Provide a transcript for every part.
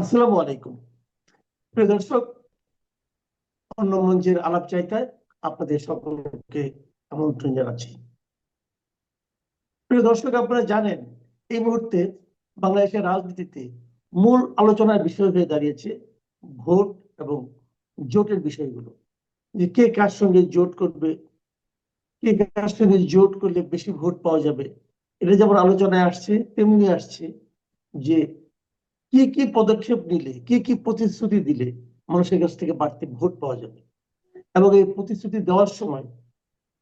আসসালামু আলাইকুম। প্রিয় দর্শক, অন্য মঞ্চের আলাপ চাইতায় আপনাদের সকলকে আমন্ত্রণ জানাচ্ছি। প্রিয় দর্শক, আপনারা জানেন, এই মুহূর্তে বাংলাদেশের রাজনীতিতে মূল আলোচনার বিষয় হয়ে দাঁড়িয়েছে ভোট এবং জোটের বিষয়গুলো। যে কে কার সঙ্গে জোট করবে, কে কার সঙ্গে জোট করলে বেশি ভোট পাওয়া যাবে, এটা যেমন আলোচনায় আসছে, তেমনি আসছে যে কি কি পদক্ষেপ নিলে, কি কি প্রতিশ্রুতি দিলে মানুষের কাছ থেকে বাড়তি ভোট পাওয়া যাবে? এবং এই প্রতিশ্রুতি দেওয়ার সময়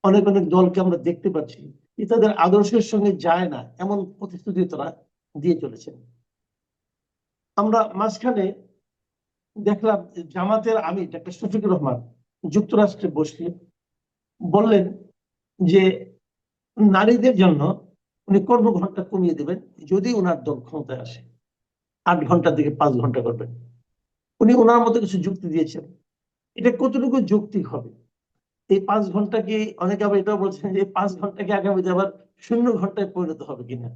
অনেক অনেক দলকে আমরা দেখতে পাচ্ছি যে তাদের আদর্শের সঙ্গে যায় না এমন প্রতিশ্রুতি তারা দিয়ে চলেছেন। আমরা মাঝখানে দেখলাম জামাতের আমি ডাক্তার শফিকুর রহমান যুক্তরাষ্ট্রে বসে বললেন যে নারীদের জন্য উনি কর্মঘণ্টা কমিয়ে দেবেন যদি ওনার দল ক্ষমতায় আসে। আট ঘণ্টা থেকে পাঁচ ঘণ্টা করবেন উনি ওনার মতো কিছু যুক্তি দিয়েছেন। এটা কতটুকু যৌক্তিক হবে? এই পাঁচ ঘন্টাকে অনেকে আবার এটাও বলছেন যে পাঁচ ঘন্টাকে আগামীতে আবার শূন্য ঘন্টায় পরিণত হবে কিনা?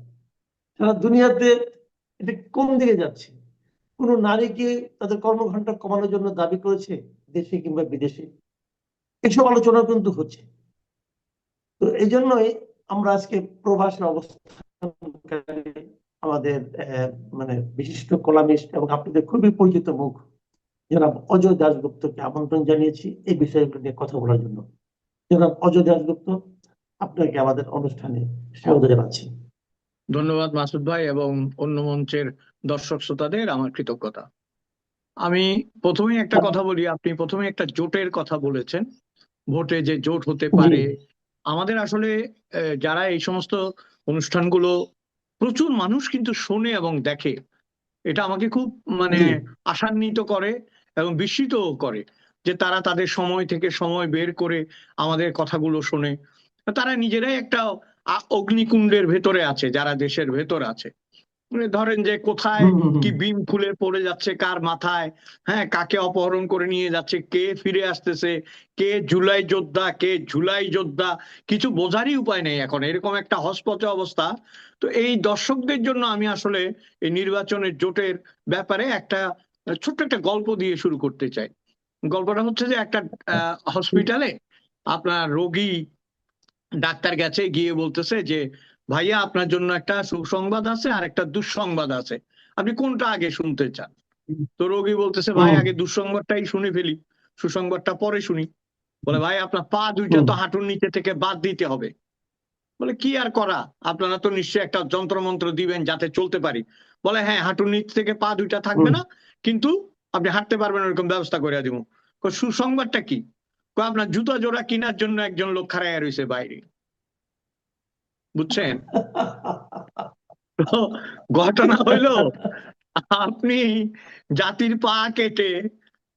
সারা দুনিয়াতে এটা কোন দিকে যাচ্ছে? কোন নারীকে তাদের কর্মঘন্টা কমানোর জন্য দাবি করেছে দেশে কিংবা বিদেশে? এসব আলোচনা কিন্তু হচ্ছে। তো এই জন্যই আমরা আজকে প্রবাসে অবস্থান আমাদের মানে বিশিষ্ট কলামিস্ট এবং আপনাদের খুবই পরিচিত মুখ জনাব অজয় দাসগুপ্তকে আমন্ত্রণ জানিয়েছি এই বিষয়গুলো নিয়ে কথা বলার জন্য। জনাব অজয় দাসগুপ্ত আপনাকে আমাদের অনুষ্ঠানে স্বাগত জানাচ্ছি। ধন্যবাদ মাসুদ ভাই এবং অন্য মঞ্চের দর্শক শ্রোতাদের আমার কৃতজ্ঞতা। আমি প্রথমেই একটা কথা বলি আপনি প্রথমে একটা জোটের কথা বলেছেন। ভোটে যে জোট হতে পারে আমাদের আসলে যারা এই সমস্ত অনুষ্ঠানগুলো প্রচুর মানুষ কিন্তু শোনে এবং দেখে। এটা আমাকে খুব মানে আশান্বিত করে এবং বিস্মিত করে যে তারা তাদের সময় থেকে সময় বের করে আমাদের কথাগুলো শোনে। তারা নিজেরাই একটা অগ্নিকুণ্ডের ভেতরে আছে যারা দেশের ভেতর আছে। মানে ধরেন যে কোথায়। কি বিম খুলে পড়ে যাচ্ছে কার মাথায় হ্যাঁ কাকে অপহরণ করে নিয়ে যাচ্ছে কে ফিরে আসতেছে কে জুলাই যোদ্ধা কে ঝুলাই যোদ্ধা কিছু বোঝারই উপায় নেই এখন। এরকম একটা হসপচে অবস্থা তো এই দর্শকদের জন্য আমি আসলে এই নির্বাচনের জোটের ব্যাপারে একটা ছোট্ট একটা গল্প দিয়ে শুরু করতে চাই। গল্পটা হচ্ছে যে একটা হসপিটালে আপনার রোগী ডাক্তার গেছে গিয়ে বলতেছে যে ভাইয়া আপনার জন্য একটা সুসংবাদ আছে আর একটা দুঃসংবাদ আছে। আপনি কোনটা আগে শুনতে চান? তো রোগী বলতেছে ভাই আগে দুঃসংবাদটাই শুনে ফেলি। সুসংবাদটা পরে শুনি। বলে ভাই আপনার পা দুইটা তো হাঁটুর নিচে থেকে বাদ দিতে হবে। বলে কি আর করা? আপনারা তো নিশ্চয়ই একটা যন্ত্রমন্ত্র দিবেন যাতে চলতে পারি। বলে হ্যাঁ হাঁটুর নিচ থেকে পা দুইটা থাকবে না কিন্তু আপনি হাঁটতে পারবেন এরকম ব্যবস্থা করে দিব। সুসংবাদটা কি? আপনার জুতা জোড়া কেনার জন্য একজন লোক খাড়াইয়া রয়েছে বাইরে। বুঝছেন? ঘটনা হইল আপনি জাতির পা কেটে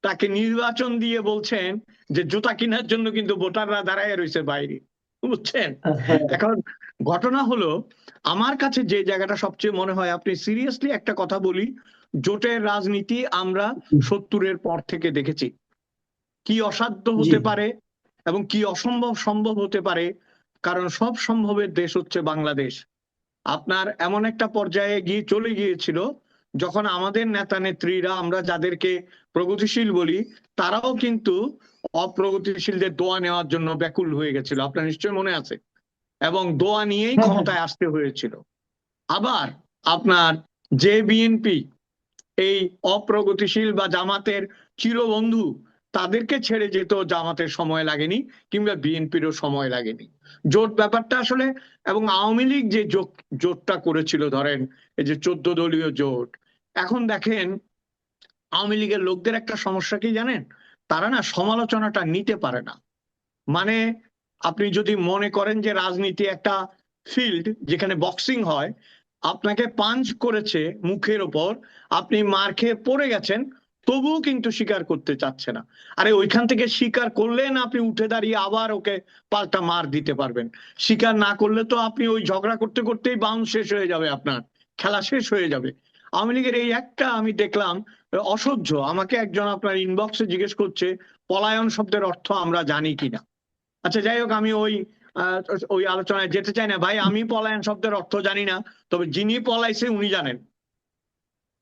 তাকে নির্বাচন দিয়ে বলছেন যে জুতা কেনার জন্য কিন্তু ভোটাররা দাঁড়ায় রয়েছে বাইরে। বুঝছেন? হ্যাঁ, এখন ঘটনা হলো আমার কাছে যে জায়গাটা সবচেয়ে মনে হয় আপনি সিরিয়াসলি একটা কথা বলি জোটের রাজনীতি আমরা সত্তরের পর থেকে দেখেছি। কি অসাধ্য হতে পারে এবং কি অসম্ভব সম্ভব হতে পারে কারণ সব সম্ভবের দেশ হচ্ছে বাংলাদেশ। আপনার এমন একটা পর্যায়ে গিয়ে চলে গিয়েছিল যখন আমাদের নেতা নেত্রীরা আমরা যাদেরকে প্রগতিশীল বলি তারাও কিন্তু অপ্রগতিশীলদের দোয়া নেওয়ার জন্য ব্যাকুল হয়ে গেছিল আপনার নিশ্চয় মনে আছে? এবং দোয়া নিয়েই হ্যাঁ, ক্ষমতায় আসতে হয়েছিল। আবার আপনার যে বিএনপি এই অপ্রগতিশীল বা জামাতের চিরবন্ধু তাদেরকে ছেড়ে যেত জামাতের সময় লাগেনি কিংবা বিএনপিরও সময় লাগেনি। জোট ব্যাপারটা আসলে এবং আওয়ামী লীগ যে জোট জোটটা করেছিল ধরেন এই যে চোদ্দ দলীয় জোট এখন দেখেন আওয়ামী লীগের লোকদের একটা সমস্যা কি জানেন? তারা না সমালোচনাটা নিতে পারে না। মানে আপনি যদি মনে করেন যে রাজনীতি একটা ফিল্ড যেখানে বক্সিং হয়, আপনাকে পাঞ্চ করেছে মুখের ওপর, আপনি মার খেয়ে পড়ে গেছেন, তবুও কিন্তু স্বীকার করতে চাচ্ছে না। আরে ওইখান থেকে স্বীকার করলেন আপনি, উঠে দাঁড়িয়ে আবার ওকে পাল্টা মার দিতে পারবেন। স্বীকার না করলে তো আপনি ওই ঝগড়া করতে করতেই বাউন্স শেষ হয়ে যাবে আপনার, খেলা শেষ হয়ে যাবে। আওয়ামী লীগের এই একটা আমি দেখলাম অসহ্য। আমাকে একজন আপনার ইনবক্সে জিজ্ঞেস করছে পলায়ন শব্দের অর্থ আমরা জানি কিনা? আচ্ছা যাই হোক আমি ওই ওই আলোচনায় যেতে চাই না। ভাই আমি পলায়ন শব্দের অর্থ জানি না তবে যিনি পলাইছে উনি জানেন।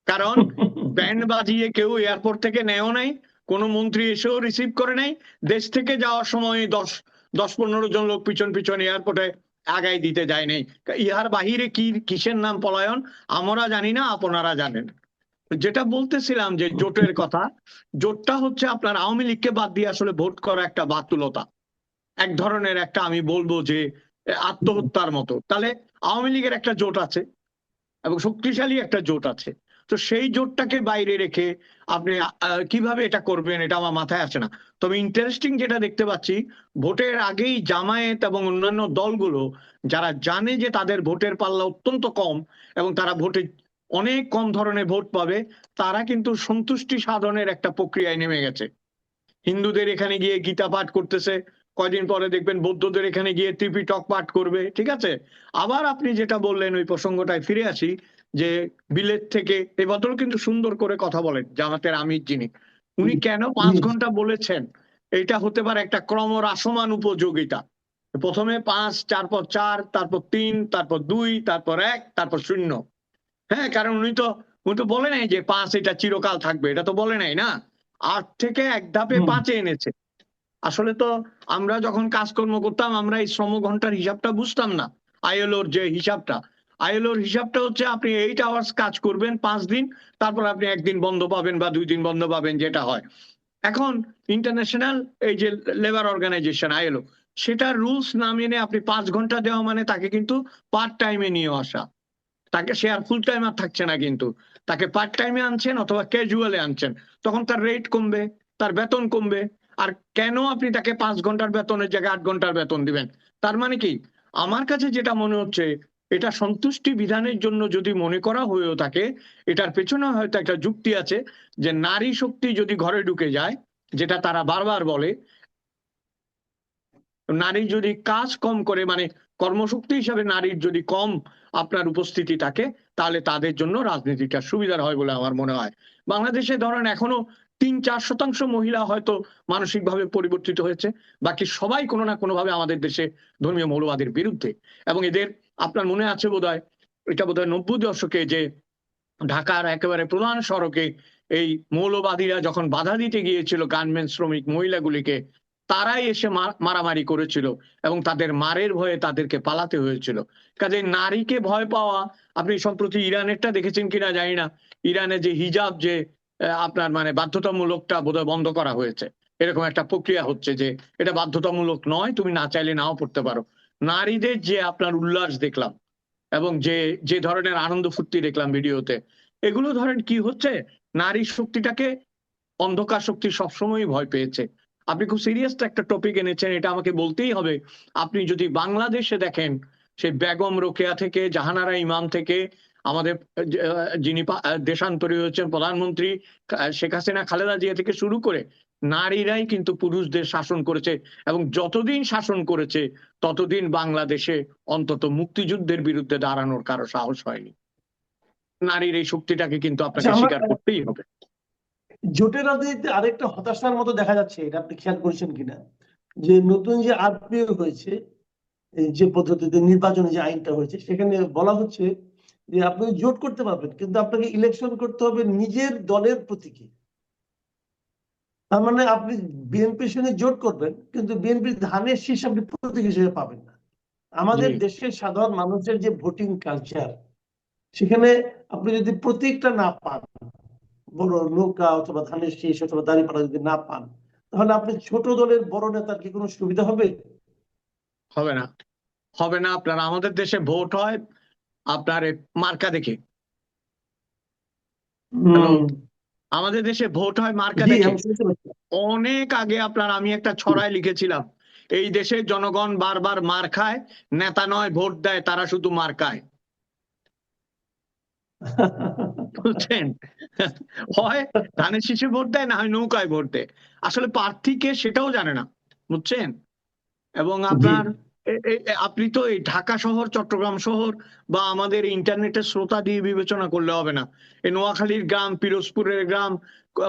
কারণ ব্যান্ড বাজিয়ে কেউ এয়ারপোর্ট থেকে নেও নাই কোনো মন্ত্রী এসেও রিসিভ করে নাই। দেশ থেকে যাওয়ার সময় দশ দশ পনেরো জন লোক পিছন পিছন এয়ারপোর্টে আগাই দিতে যায় নাই। ইহার বাহিরে কি কিসের নাম পলায়ন? আমরা জানি না আপনারা জানেন। যেটা বলতেছিলাম যে জোটের কথা জোটটা হচ্ছে আপনার আওয়ামী লীগকে বাদ দিয়ে আসলে ভোট করা একটা বাতুলতা। এক ধরনের একটা আমি বলব যে আত্মহত্যার মতো। তাহলে আওয়ামী লীগের একটা জোট আছে এবং শক্তিশালী একটা জোট আছে। তো সেই জোটটাকে বাইরে রেখে আপনি কীভাবে এটা করবেন এটা আমার মাথায় আসে না। তবে ইন্টারেস্টিং যেটা দেখতে পাচ্ছি ভোটের আগেই জামায়াত এবং অন্যান্য দলগুলো যারা জানে যে তাদের ভোটের পাল্লা অত্যন্ত কম এবং তারা ভোটে অনেক কম ধরনের ভোট পাবে তারা কিন্তু সন্তুষ্টি সাধনের একটা প্রক্রিয়ায় নেমে গেছে। হিন্দুদের এখানে গিয়ে গীতা পাঠ করতেছে কয়দিন পরে দেখবেন বৌদ্ধদের এখানে গিয়ে ত্রিপিটক পাঠ করবে ঠিক আছে? আবার আপনি যেটা বললেন ওই প্রসঙ্গটায় ফিরে আসি যে বিলেত থেকে এই ভদ্রলোক কিন্তু সুন্দর করে কথা বলেন জামাতের আমির যিনি। উনি কেন পাঁচ ঘণ্টা বলেছেন? এটা হতে পারে একটা ক্রমরাসমান উপযোগিতা। প্রথমে পাঁচ তারপর চার তারপর তিন তারপর দুই তারপর এক তারপর শূন্য। হ্যাঁ কারণ উনি তো উনি তো বলে নাই যে পাঁচ এটা চিরকাল থাকবে এটা তো বলে নাই না? আট থেকে এক ধাপে পাঁচে এনেছে। আসলে তো আমরা যখন কাজকর্ম করতাম আমরা এই শ্রম ঘণ্টার হিসাবটা বুঝতাম না আইএলওর যে হিসাবটা। আইএলওর হিসাবটা হচ্ছে আপনি এইট আওয়ার্স কাজ করবেন পাঁচ দিন তারপর আপনি একদিন বন্ধ পাবেন বা দুই দিন বন্ধ পাবেন যেটা হয়। এখন ইন্টারন্যাশনাল এই যে লেবার অর্গানাইজেশন আইএলও সেটা রুলস না মেনে আপনি পাঁচ ঘণ্টা দেওয়া মানে তাকে কিন্তু পার্ট টাইমে নিয়ে আসা। তাকে সে আর ফুল টাইম আর থাকছে না কিন্তু। তাকে পার্ট টাইমে আনছেন অথবা ক্যাজুয়ালে আনছেন। তখন তার রেট কমবে, তার বেতন কমবে। আর কেন আপনি তাকে পাঁচ ঘণ্টার বেতনের জায়গায় আট ঘণ্টার বেতন দিবেন? তার মানে কি? আমার কাছে যেটা মনে হচ্ছে, এটা সন্তুষ্টি বিধানের জন্য যদি মনে করা হয়েও থাকে, এটার পেছনে হয়তো একটা যুক্তি আছে যে নারী শক্তি যদি ঘরে ঢুকে যায়, যেটা তারা বারবার বলে, নারী যদি কাজ কম করে মানে কর্মশক্তি হিসাবে নারীর যদি কম আপনার উপস্থিতি থাকে তাহলে তাদের জন্য রাজনীতিটা সুবিধার হয় বলে আমার মনে হয়। বাংলাদেশে ধরেন এখনও তিন চার শতাংশ মহিলা হয়তো মানসিকভাবে পরিবর্তিত হয়েছে। বাকি সবাই কোনো না কোনোভাবে আমাদের দেশে ধর্মীয় মৌলবাদের বিরুদ্ধে। এবং এদের আপনার মনে আছে বোধহয়, এটা বোধহয় নব্বই দশকে যে ঢাকার একেবারে প্রধান সড়কে এই মৌলবাদীরা যখন বাধা দিতে গিয়েছিল গার্মেন্ট শ্রমিক, মহিলাগুলিকে তারাই এসে মারামারি করেছিল এবং তাদের মারের ভয়ে তাদেরকে পালাতে হয়েছিল। কাজে নারীকে ভয় পাওয়া, আপনি সম্প্রতি ইরানেরটা দেখেছেন কিনা জানি না। ইরানে যে হিজাব যে আপনার মানে বাধ্যতামূলকটা বোধহয় বন্ধ করা হয়েছে। এরকম একটা প্রক্রিয়া হচ্ছে যে, এটা বাধ্যতামূলক নয়, তুমি না চাইলে নাও পড়তে পারো। নারীদের যে আপনার উল্লাস দেখলাম এবং যে যে ধরনের আনন্দ ফুর্তি দেখলাম ভিডিওতে, এগুলো ধরেন কি হচ্ছে? নারী শক্তিটাকে অন্ধকার শক্তি সবসময় ভয় পেয়েছে। আপনি খুব সিরিয়াস একটা টপিক এনেছেন এটা আমাকে বলতেই হবে। আপনি যদি বাংলাদেশে দেখেন সেই বেগম রোকেয়া থেকে জাহানারা ইমাম থেকে আমাদের যিনি দেশান্তরী হচ্ছেন প্রধানমন্ত্রী শেখ হাসিনা খালেদা জিয়া থেকে শুরু করে নারীরাই কিন্তু পুরুষদের শাসন করেছে এবং যতদিন শাসন করেছে ততদিন বাংলাদেশে অন্তত মুক্তিযুদ্ধের বিরুদ্ধে দাঁড়ানোর কারও সাহস হয়নি। নারীর এই শক্তিটাকে কিন্তু আপনাকে স্বীকার করতেই হবে। জোটের রাজনীতিতে আরেকটা হতাশার মতো দেখা যাচ্ছে এটা আপনি খেয়াল করেছেন কিনা? যে নতুন যে আরপিও হয়েছে যে পদ্ধতিতে নির্বাচনে যে আইনটা হয়েছে সেখানে বলা হচ্ছে যে আপনি জোট করতে পারবেন কিন্তু আপনাকে ইলেকশন করতে হবে নিজের দলের প্রতীকে। তার মানে আপনি বিএনপির সঙ্গে জোট করবেন কিন্তু বিএনপির ধানের শীষ আপনি প্রতীক হিসেবে পাবেন না। আমাদের দেশের সাধারণ মানুষের যে ভোটিং কালচার সেখানে আপনি যদি প্রতীকটা না পান বড় নৌকা অথবা ধানের শীষ অথবা দাঁড়িপাড়া যদি না পান তাহলে আপনি ছোট দলের বড় নেতার কি কোনো সুবিধা হবে? হবে না। হবে না আপনার আমাদের দেশে ভোট হয় আপনার মার্কা দেখে। আমাদের দেশে ভোট হয় মার্কা দেখে। অনেক আগে আপনার আমি একটা ছড়ায় লিখেছিলাম এই দেশের জনগণ বারবার মার খায় নেতা নয় ভোট দেয় তারা শুধু মার খায় বুঝছেন হয় ধানের শীষে ভোট দেয় না হয় নৌকায় ভোট দেয়। আসলে প্রার্থীকে সেটাও জানে না বুঝছেন? এবং আপনার আপনি তো এই ঢাকা শহর চট্টগ্রাম শহর বা আমাদের ইন্টারনেটের শ্রোতা দিয়ে বিবেচনা করলে হবে না। এই নোয়াখালীর গ্রাম পিরোজপুরের গ্রাম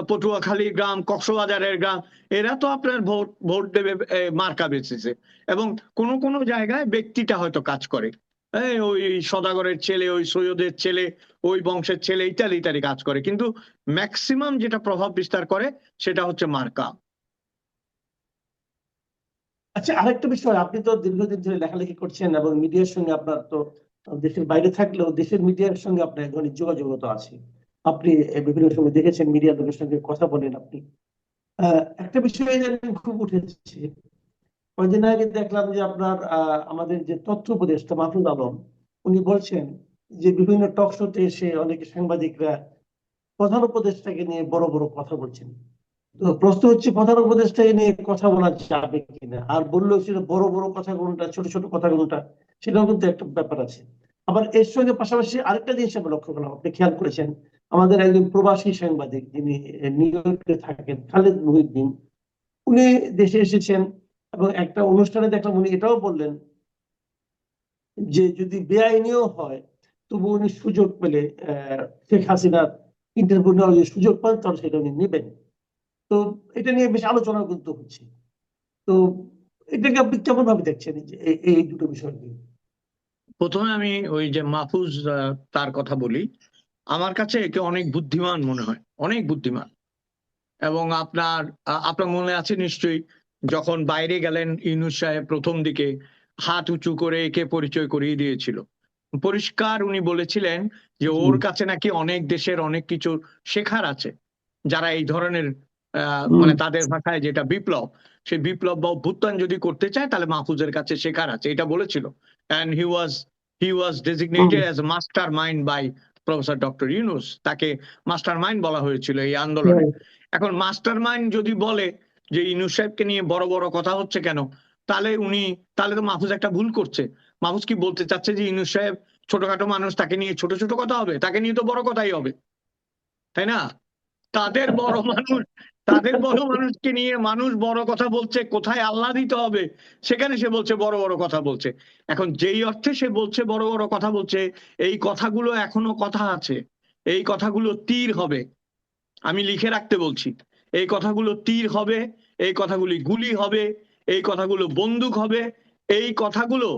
পটুয়াখালীর গ্রাম কক্সবাজারের গ্রাম এরা তো আপনার ভোট ভোট দেবে মার্কা বেসিসে এবং কোন কোন জায়গায় ব্যক্তিটা হয়তো কাজ করে। এই ওই সদাগরের ছেলে, ওই সৈয়দের ছেলে, ওই বংশের ছেলে, ইত্যাদি ইত্যাদি কাজ করে। কিন্তু ম্যাক্সিমাম যেটা প্রভাব বিস্তার করে সেটা হচ্ছে মার্কা। আচ্ছা আরেকটা বিষয়, আপনি তো দীর্ঘদিন ধরে লেখালেখি করছেন এবং মিডিয়ার সঙ্গে আপনার তো দেশের বাইরে থাকলেও দেশের মিডিয়ার সঙ্গে আপনার ধরনের যোগাযোগ আছে। আপনি বিভিন্ন সময় দেখেছেন মিডিয়া লোকের সঙ্গে কথা বলেন আপনি। একটা বিষয় খুব উঠেছে কয়েকদিন আগে দেখলাম যে আপনার আমাদের যে তথ্য উপদেষ্টা মাহফুজ আলম, উনি বলছেন যে বিভিন্ন টক শোতে এসে অনেক সাংবাদিকরা প্রধান উপদেষ্টাকে নিয়ে বড় বড় কথা বলছেন। তো প্রশ্ন হচ্ছে, প্রধান উপদেষ্টাকে নিয়ে কথা বলা যাবে কিনা? আর বললেও সেটা বড় বড় কথা কোনটা, ছোট ছোট কথা কোনটা, সেটাও কিন্তু একটা ব্যাপার আছে। আবার এর সঙ্গে পাশাপাশি আরেকটা জিনিস আমরা লক্ষ্য করলাম, আপনি খেয়াল করেছেন, আমাদের একজন প্রবাসী সাংবাদিক যিনি নিউ ইয়র্কে থাকেন, খালেদ মহিউদ্দিন, উনি দেশে এসেছেন। এবং একটা অনুষ্ঠানে দেখলাম উনি এটাও বললেন যে যদি বেআইনিও হয়, তবু উনি সুযোগ পেলে শেখ হাসিনার ইন্টারভিউ নেওয়ার যদি সুযোগ পান, তাহলে সেটা উনি নেবেন। তো এটা নিয়ে বেশ আলোচনা কিন্তু হচ্ছে। তো এটাকে আপনি কেমন ভাবে দেখছেন এই যে দুটো বিষয় নিয়ে? প্রথমে আমি ওই যে মাহফুজ তার কথা বলি। আমার কাছে একে অনেক বুদ্ধিমান মনে হয়, অনেক বুদ্ধিমান। এবং আপনার আপনার মনে আছে নিশ্চয়ই যখন বাইরে গেলেন ইউনুস সাহেব প্রথম দিকে হাত উঁচু করে একে পরিচয় করিয়ে দিয়েছিল। পরিষ্কার উনি বলেছিলেন যে ওর কাছে নাকি অনেক দেশের অনেক কিছু শেখার আছে। যারা এই ধরনের মানে তাদের ভাষায় যেটা বিপ্লব সেই বিপ্লব বা অভ্যুত্থান যদি করতে চায় তাহলে মাহফুজের কাছে শেখার আছে। এটা বলেছিল। And he was he was designated as master mind by professor doctor Yunus তাকে মাস্টার মাইন্ড বলা হয়েছিল এই আন্দোলনে। এখন মাস্টার মাইন্ড যদি বলে যে ইউনুস সাহেবকে নিয়ে বড় বড় কথা হচ্ছে কেন? তাহলে উনি, তাহলে তো মাহফুজ একটা ভুল করছে। মাহফুজ কি বলতে চাচ্ছে যে ইউনুস সাহেব ছোটখাটো মানুষ, তাকে নিয়ে ছোট ছোট কথা হবে? তাকে নিয়ে তো বড় কথাই হবে। তাই না? তাদের বড় মানুষ, তাদের বড় মানুষকে নিয়ে মানুষ বড় কথা বলছে, কোথায় আল্লাহ দিতে হবে? সেখানে সে বলছে বড় বড় কথা বলছে। এখন যেই অর্থে সে বলছে বড় বড় কথা বলছে, এই কথাগুলো এখনও কথা আছে। এই কথাগুলো তীর হবে। আমি লিখে রাখতে বলছি। এই কথাগুলো তীর হবে, এই কথাগুলি গুলি হবে, এই কথাগুলো বন্দুক হবে, এই কথাগুলো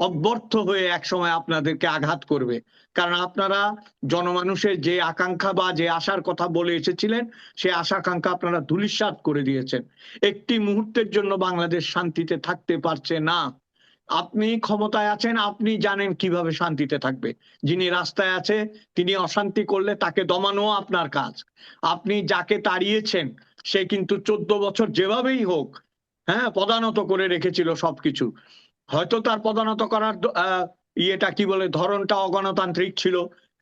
অব্যর্থ হয়ে একসময় আপনাদেরকে আঘাত করবে। কারণ আপনারা জনমানুষের যে আকাঙ্ক্ষা বা যে আশার কথা বলে এসেছিলেন, সে আশা আকাঙ্ক্ষা আপনারা ধূলিসাৎ করে দিয়েছেন। একটি মুহূর্তের জন্য বাংলাদেশ শান্তিতে থাকতে পারছে না। আপনি ক্ষমতায় আছেন, আপনি জানেন কীভাবে শান্তিতে থাকবে। যিনি রাস্তায় আছে, তিনি অশান্তি করলে তাকে দমানো আপনার কাজ। আপনি যাকে তাড়িয়েছেন, সে কিন্তু চোদ্দ বছর যেভাবেই হোক হ্যাঁ পদানত করে রেখেছিল সবকিছু। হয়তো তার পদানত করার ইয়েটা কি বলে, ধরনটা অগণতান্ত্রিক ছিল।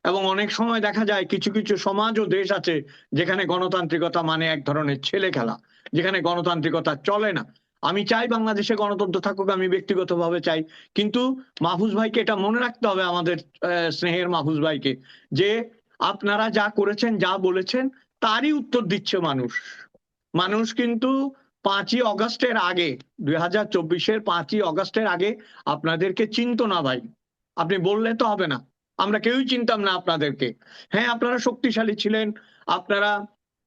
এবং অনেক সময় দেখা যায় কিছু কিছু সমাজ ও দেশ আছে, যেখানে গণতান্ত্রিকতা মানে এক ধরনের ছেলে খেলা যেখানে গণতান্ত্রিকতা চলে না। আমি চাই বাংলাদেশে গণতন্ত্র থাকুক, আমি ব্যক্তিগতভাবে চাই। কিন্তু মাহফুজ ভাইকে এটা মনে রাখতে হবে আমাদের স্নেহের মাহফুজ ভাইকে, যে আপনারা যা করেছেন, যা বলেছেন, তারই উত্তর দিচ্ছে মানুষ। মানুষ কিন্তু পাঁচই অগস্টের আগে দুই হাজার চব্বিশের পাঁচই অগস্টের আগে আপনাদেরকে চিনত না ভাই। আপনি বললে তো হবে না। আমরা কেউই চিনতাম না আপনাদেরকে। হ্যাঁ আপনারা শক্তিশালী ছিলেন, আপনারা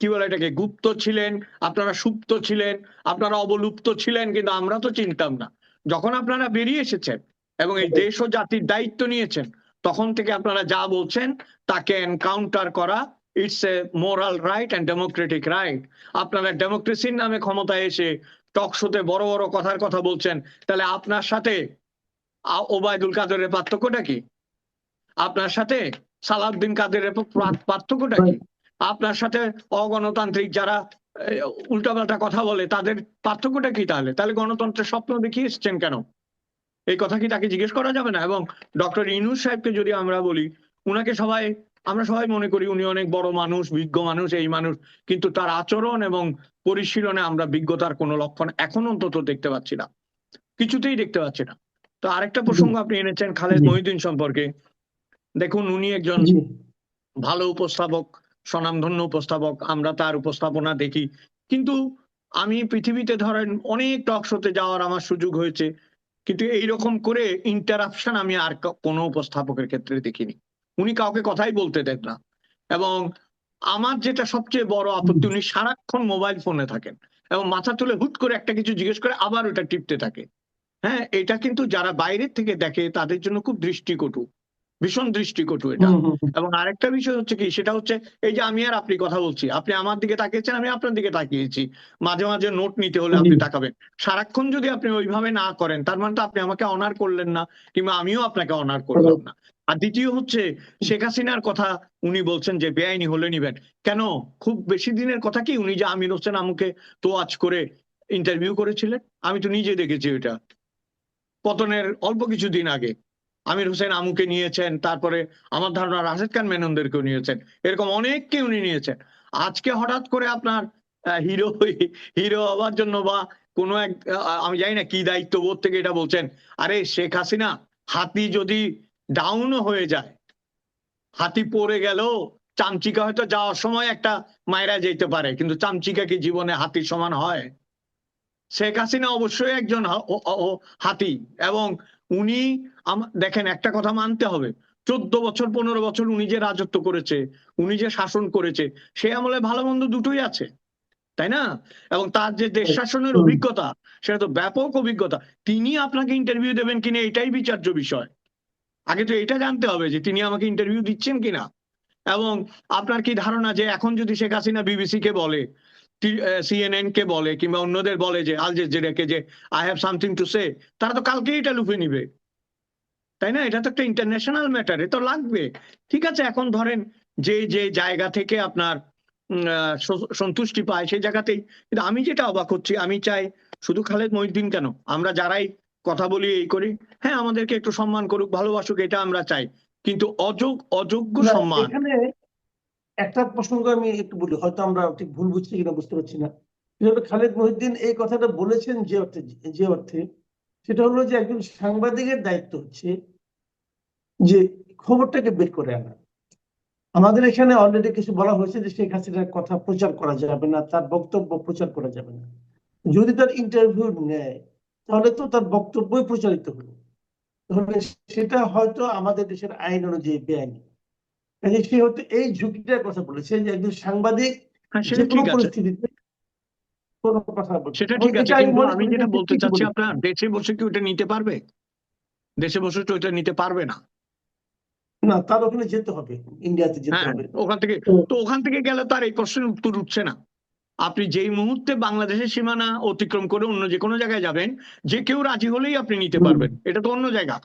কি বলে এটাকে গুপ্ত ছিলেন, আপনারা সুপ্ত ছিলেন, আপনারা অবলুপ্ত ছিলেন, কিন্তু আমরা তো চিনতাম না। যখন আপনারা বেরিয়ে এসেছেন এবং এই দেশ ও জাতির দায়িত্ব নিয়েছেন, তখন থেকে আপনারা যা বলছেন, তাকে এনকাউন্টার করা it's a moral right and democratic right আপনারা ডেমোক্রেসির নামে ক্ষমতায় এসে টক শোতে বড় বড় কথার কথা বলছেন, তাহলে আপনার সাথে ওবায়দুল কাদেরের পার্থক্যটা কি? আপনার সাথে সালাউদ্দিন কাদেরের পা- পার্থক্যটা কি? আপনার সাথে অগণতান্ত্রিক যারা উল্টাপাল্টা কথা বলে তাদের পার্থক্যটা কি তাহলে? তাহলে গণতন্ত্রের স্বপ্ন দেখিয়ে এসছেন কেন? এই কথা কি তাকে জিজ্ঞেস করা যাবে না? এবং ডক্টর ইনুস সাহেবকে যদি আমরা বলি উনাকে সবাই আমরা সবাই মনে করি উনি অনেক বড় মানুষ বিজ্ঞ মানুষ এই মানুষ কিন্তু তার আচরণ এবং পরিশীলনে আমরা বিজ্ঞতার কোনো লক্ষণ এখন অন্তত দেখতে পাচ্ছি না। কিছুতেই দেখতে পাচ্ছি না। তো আরেকটা প্রসঙ্গ আপনি এনেছেন খালেদ। মহিউদ্দিন সম্পর্কে। দেখুন উনি একজন ভালো উপস্থাপক স্বনামধন্য উপস্থাপক, আমরা তার উপস্থাপনা দেখি। কিন্তু আমি পৃথিবীতে ধরেন অনেক টক শোতে যাওয়ার আমার সুযোগ হয়েছে, কিন্তু এইরকম করে ইন্টারাপশন আমি আর কোনো উপস্থাপকের ক্ষেত্রে দেখিনি। উনি কাউকে কথাই বলতে দেন না। এবং আমার যেটা সবচেয়ে বড় আপত্তি, উনি সারাক্ষণ মোবাইল ফোনে থাকেন এবং মাথা তুলে হুট করে একটা কিছু জিজ্ঞেস করে আবার ওটা টিপতে থাকে। হ্যাঁ এটা কিন্তু যারা বাইরের থেকে দেখে তাদের জন্য খুব দৃষ্টিকটু। ভীষণ দৃষ্টিকটু এটা। এবং আরেকটা বিষয় হচ্ছে কি সেটা হচ্ছে এই যে আমি আর আপনি কথা বলছি আপনি আমার দিকে তাকিয়েছেন আমি আপনার দিকে তাকিয়েছি। মাঝে মাঝে নোট নিতে হলে আপনি তাকাবেন। সারাক্ষণ যদি আপনি ওইভাবে না করেন তার মানে তো আপনি আমাকে অনার করলেন না কিংবা আমিও আপনাকে অনার করলাম না। আর দ্বিতীয় হচ্ছে শেখ হাসিনার কথা উনি বলছেন যে বেআইনি হলে নিবেন। কেন? খুব বেশি দিনের কথা কি? উনি যে আমির হোসেন আমুকে তো আজ করে ইন্টারভিউ করেছিলেন আমি তো নিজে দেখেছি ওইটা। পতনের অল্প কিছু দিন আগে। আমির হোসেন আমুকে নিয়েছেন, তারপরে আমার ধারণা রাশেদ খান মেননদেরকেও নিয়েছেন। এরকম অনেককে উনি নিয়েছেন। আজকে হঠাৎ করে আপনার হিরো হিরো হওয়ার জন্য বা কোনো এক আমি জানি না কি দায়িত্ববোধ থেকে এটা বলছেন। আরে শেখ হাসিনা, হাতি যদি ডাউনও হয়ে যায়, হাতি পড়ে গেল চামচিকা হয়তো যাওয়ার সময় একটা মায়েরা যেতে পারে, কিন্তু চামচিকা কি জীবনে হাতির সমান হয়? শেখ হাসিনা অবশ্যই একজন হাতি এবং উনি দেখেন একটা কথা মানতে হবে। চোদ্দ বছর পনেরো বছর উনি যে রাজত্ব করেছে উনি যে শাসন করেছে সে আমলে ভালো মন্দ দুটোই আছে তাই না? এবং তার যে দেশ শাসনের অভিজ্ঞতা সেটা তো ব্যাপক অভিজ্ঞতা। তিনি আপনাকে ইন্টারভিউ দেবেন কিনা এটাই বিচার্য বিষয়। আগে তো এটা জানতে হবে যে তিনি আমাকে ইন্টারভিউ দিচ্ছেন কিনা। এবং আপনার কি ধারণা যে এখন যদি শেখ হাসিনা বিবিসি কে বলে সিএনএন কে বলে কিংবা অন্যদের বলে যে আল জাজিরাকে যে I have something to say তারা তো কালকেই এটা লুফে নিবে। তাই না? এটা তো একটা ইন্টারন্যাশনাল ম্যাটার এ তো লাগবে। ঠিক আছে এখন ধরেন যে যে জায়গা থেকে আপনার সন্তুষ্টি পায় সেই জায়গাতেই। কিন্তু আমি যেটা অবাক হচ্ছি আমি চাই শুধু খালেদ মহিউদ্দিন কেন? আমরা যারাই কথা বলি এই করি। হ্যাঁ আমাদেরকে একটু সম্মান করুক ভালোবাসুক এটা আমরা চাই। কিন্তু অযোগ অযোগ্য সম্মান এখানে একটা প্রসঙ্গ আমি একটু বলি, হয়তো আমরা ঠিক ভুল বুঝছি কিনা বুঝতে পারছি না। খালেদ মহিউদ্দিন এই কথাটা বলেছেন যে অর্থে যে অর্থে, সেটা হলো যে একজন সাংবাদিকের দায়িত্ব হচ্ছে যে খবরটাকে বের করে আনা। আমাদের এখানে অলরেডি কিছু বলা হয়েছে যে শেখ হাসিনার কথা প্রচার করা যাবে না, তার বক্তব্য প্রচার করা যাবে না। যদি তার ইন্টারভিউ নেয়, তাহলে তো তার বক্তব্যই প্রচারিত হলো। সেটা হয়তো আমাদের দেশের আইন অনুযায়ী বেআইনি। সে হয়তো এই ঝুঁকিটার কথা বলেছে যে একজন সাংবাদিক হ্যাঁ সেটা কোনো পরিস্থিতিতে কোনো কথা সেটা ঠিক আছে আমি যেটা বলতে চাচ্ছি আপনার দেশে বসে কি ওটা নিতে পারবে? দেশে বসে তো ওটা নিতে পারবে না। না তার ওখানে যেতে হবে ইন্ডিয়াতে যেতে হ্যাঁ হবে। ওখান থেকে তো- ওখান থেকে গেলে তার এই প্রশ্নের উত্তর উঠছে না। আপনি যেই মুহূর্তে বাংলাদেশের সীমানা অতিক্রম করে অন্য যে কোনো জায়গায় যাবেন যে কেউ রাজি হলেই আপনি নিতে পারবেন। এটা তো অন্য জায়গা.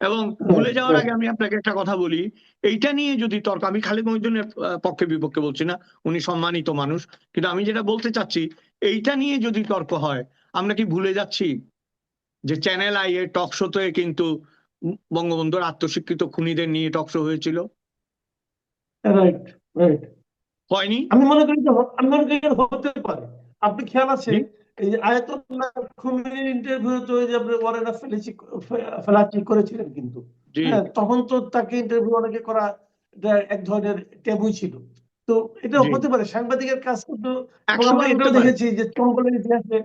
এবং ভুলে যাওয়ার আগে আমি আপনাকে একটা কথা বলি। এইটা নিয়ে যদি তর্ক আমি খালেদ মহিউদ্দিনের পক্ষে বিপক্ষে বলছি না উনি সম্মানিত মানুষ। কিন্তু আমি যেটা বলতে চাচ্ছি এইটা নিয়ে যদি তর্ক হয় আমরা কি ভুলে যাচ্ছি? যে চ্যানেল আই এর টক শোতে কিন্তু বঙ্গবন্ধুর আত্মস্বীকৃত খুনিদের নিয়ে টক শো হয়েছিল? রাইট রাইট হয়নি? আমি মনে করি আমি মনে করি হতে পারে। আপনি খেয়াল আছে। এই যে আয়াতুল্লাহ খুমেনির ইন্টারভিউ তো যে আপনি ওয়ারেনা ফেলেছি ফেলাচি করেছিলেন কিন্তু। হ্যাঁ তখন তো তাকে ইন্টারভিউ অনেকে করা এক ধরনের ট্যাবুই ছিল। তো এটা হতে পারে সাংবাদিকের কাজ কিন্তু আমরা। দেখেছি যে চম্বলের ইতিহাসে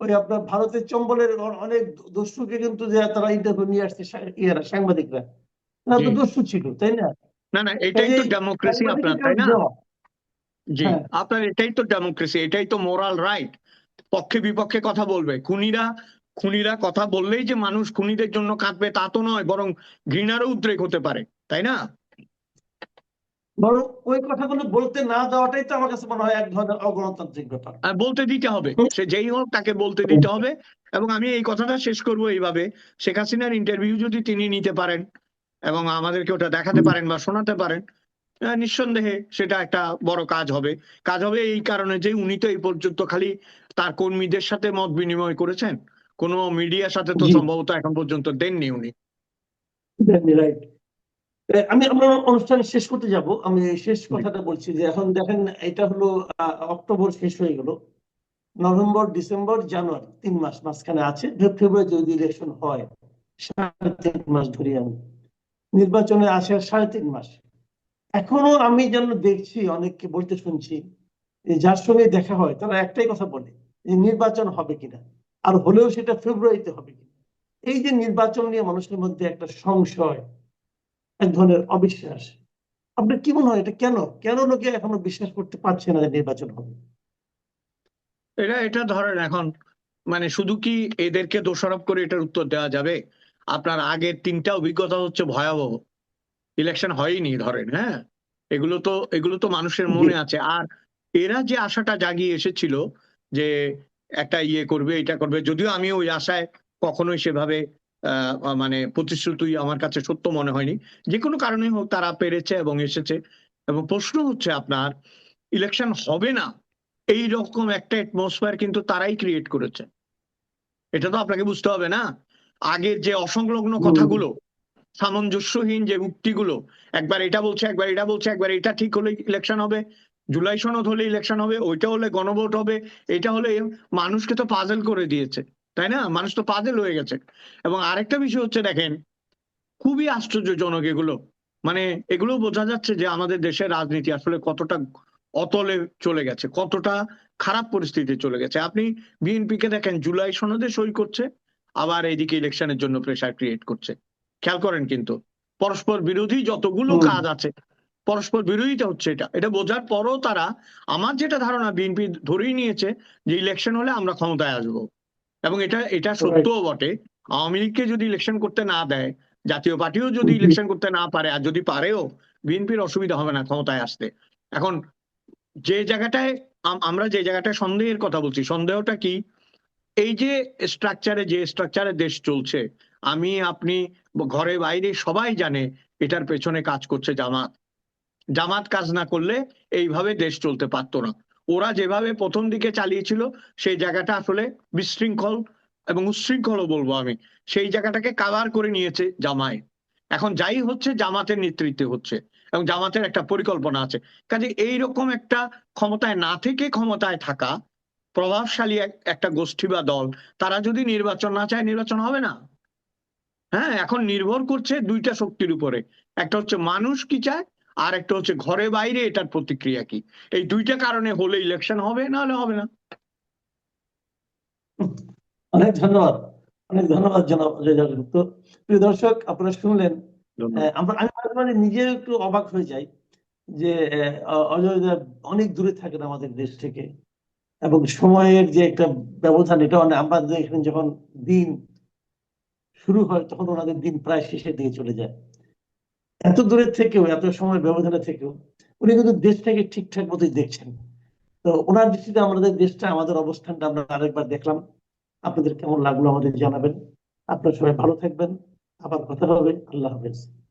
ওই আপনার ভারতের চম্বলের অনেক দস্যুকে কিন্তু যে তারা ইন্টারভিউ নিয়ে আসছে ইয়েরা সাংবাদিকরা তারা তো দস্যু ছিল তাই না? না না এটাই তো ডেমোক্রেসি আপনার তাই না? জি হ্যাঁ। আপনার এটাই তো ডেমোক্রেসি এটাই তো মোরাল রাইট পক্ষে বিপক্ষে কথা বলবে। খুনিরা খুনিরা কথা বললেই যে মানুষ খুনিদের জন্য কাঁদবে তা তো নয় বরং ঘৃণারও উদ্রেক হতে পারে তাই না? বরং ওই কথাগুলো বলতে না দেওয়াটাই তো আমার কাছে মনে হয় এক ধরনের অগণতান্ত্রিক ব্যাপার। বলতে দিতে হবে সে যেই হোক তাকে বলতে দিতে হবে এবং আমি এই কথাটা শেষ করব এইভাবে। শেখ হাসিনার ইন্টারভিউ যদি তিনি নিতে পারেন এবং আমাদেরকে ওটা দেখাতে পারেন বা শোনাতে পারেন নিঃসন্দেহে সেটা একটা বড় কাজ হবে। কাজ হবে এই কারণে যে উনি তো এই পর্যন্ত খালি তার কর্মীদের সাথে মত বিনিময় করেছেন? কোনো মিডিয়ার সাথে তো সম্ভবত এখন পর্যন্ত দেননি উনি। রাইট আমি আমরা অনুষ্ঠান শেষ করতে যাব। আমি শেষ কথাটা বলছি যে এখন দেখেন এটা হলো অক্টোবর শেষ হয়ে গেল। নভেম্বর ডিসেম্বর জানুয়ারি তিন মাস মাঝখানে আছে। ফেব্রুয়ারি যদি ইলেকশন হয় সাড়ে তিন মাস ধরি আমি। নির্বাচনে আসে সাড়ে তিন মাস। এখনও আমি যেন দেখছি অনেককে বলতে শুনছি যে যার সঙ্গে দেখা হয় তারা একটাই কথা বলে। নির্বাচন হবে কিনা? আর হলেও সেটা ফেব্রুয়ারিতে হবে কিনা? এই যে নির্বাচন নিয়ে মানুষের মধ্যে একটা সংশয় এক ধরনের অবিশ্বাস আপনার কি মনে হয় এটা কেন? কেন লোকে এখনও বিশ্বাস করতে পারছে না যে নির্বাচন হবে? এটা এটা ধরেন এখন মানে শুধু কি এদেরকে দোষারোপ করে এটার উত্তর দেওয়া যাবে? আপনার আগের তিনটা অভিজ্ঞতা হচ্ছে ভয়াবহ। ইলেকশন হয়নি ধরেন হ্যাঁ? এগুলো তো এগুলো তো মানুষের মনে আছে। আর এরা যে আশাটা জাগিয়ে এসেছিল যে একটা ইয়ে করবে এটা করবে। যদিও আমি ওই আশায় কখনোই সেভাবে আহ, মানে প্রতিশ্রুতি আমার কাছে সত্য মনে হয়নি। যে কোনো কারণে হোক তারা পেরেছে এবং এসেছে। এবং প্রশ্ন হচ্ছে আপনার ইলেকশন হবে না এই রকম একটা অ্যাটমসফিয়ার কিন্তু তারাই ক্রিয়েট করেছে। এটা তো আপনাকে বুঝতে হবে না? আগের যে অসংলগ্ন কথাগুলো সামঞ্জস্যহীন যে উক্তিগুলো একবার এটা বলছে একবার এটা বলছে একবার এটা ঠিক হলে ইলেকশন হবে। জুলাই সনদ হলে ইলেকশন হবে ওইটা হলে গণভোট হবে এটা হলে মানুষকে তো পাজেল করে দিয়েছে তাই না? মানুষ তো পাজেল হয়ে গেছে। এবং আরেকটা বিষয় হচ্ছে দেখেন খুবই আশ্চর্যজনক এগুলো। মানে এগুলো বোঝা যাচ্ছে যে আমাদের দেশের রাজনীতি আসলে কতটা অতলে চলে গেছে কতটা খারাপ পরিস্থিতি চলে গেছে। আপনি বিএনপি কে দেখেন জুলাই সনদে সই করছে আবার এইদিকে ইলেকশনের জন্য প্রেসার ক্রিয়েট করছে। খেয়াল করেন কিন্তু পরস্পর বিরোধী যতগুলো কাজ আছে পরস্পর বিরোধিতা হচ্ছে এটা। এটা বোঝার পরও তারা আমার যেটা ধারণা বিএনপি ধরেই নিয়েছে যে ইলেকশন হলে আমরা ক্ষমতায় আসব। এবং এটা এটা সত্যও বটে। আওয়ামী লীগকে যদি ইলেকশন করতে না দেয় জাতীয় পার্টিও যদি ইলেকশন করতে না পারে আর যদি পারেও বিএনপির অসুবিধা হবে না ক্ষমতায় আসতে। এখন যে জায়গাটায় আম- আমরা যে জায়গাটায় সন্দেহের কথা বলছি সন্দেহটা কি? এই যে স্ট্রাকচারে যে স্ট্রাকচারে দেশ চলছে আমি আপনি ঘরে বাইরে সবাই জানে এটার পেছনে কাজ করছে জামাত। জামাত কাজ না করলে এইভাবে দেশ চলতে পারতো না। ওরা যেভাবে প্রথম দিকে চালিয়েছিল, সেই জায়গাটা আসলে বিশৃঙ্খল এবং উচ্ছৃঙ্খলও বলব আমি। সেই জায়গাটাকে কাভার করে নিয়েছে জামায় এখন যাই হচ্ছে, জামাতের নেতৃত্বে হচ্ছে এবং জামাতের একটা পরিকল্পনা আছে। কাজে এইরকম একটা ক্ষমতায় না থেকে ক্ষমতায় থাকা প্রভাবশালী এক- একটা গোষ্ঠী বা দল, তারা যদি নির্বাচন না চায়, নির্বাচন হবে না। হ্যাঁ এখন নির্ভর করছে দুইটা শক্তির উপরে। একটা হচ্ছে মানুষ কি চায় আর একটা হচ্ছে ঘরে বাইরে এটার প্রতিক্রিয়া কি? এই দুইটা কারণে হলে ইলেকশন হবে না হলে হবে না। অনেক ধন্যবাদ। অনেক ধন্যবাদ জনাব প্রিয় দর্শক আপনারা শুনলেন আমরা আমি মাঝে মাঝে নিজে একটু অবাক হয়ে যাই যে অজয় অনেক দূরে থাকেন আমাদের দেশ থেকে এবং সময়ের যে একটা ব্যবধান এটা আমাদের এখানে যখন দিন শুরু হয় তখন ওনাদের দিন প্রায় শেষের দিকে চলে যায়। এত দূরের থেকেও, এত সময় ব্যবধানে থেকেও, উনি কিন্তু দেশটাকে ঠিকঠাক মতোই দেখছেন। তো ওনার দৃষ্টিতে আমাদের দেশটা, আমাদের অবস্থানটা আমরা আরেকবার দেখলাম। আপনাদের কেমন লাগল আমাদের জানাবেন। আপনারা সবাই ভালো থাকবেন। আবার কথা হবে। আল্লাহ হাফেজ।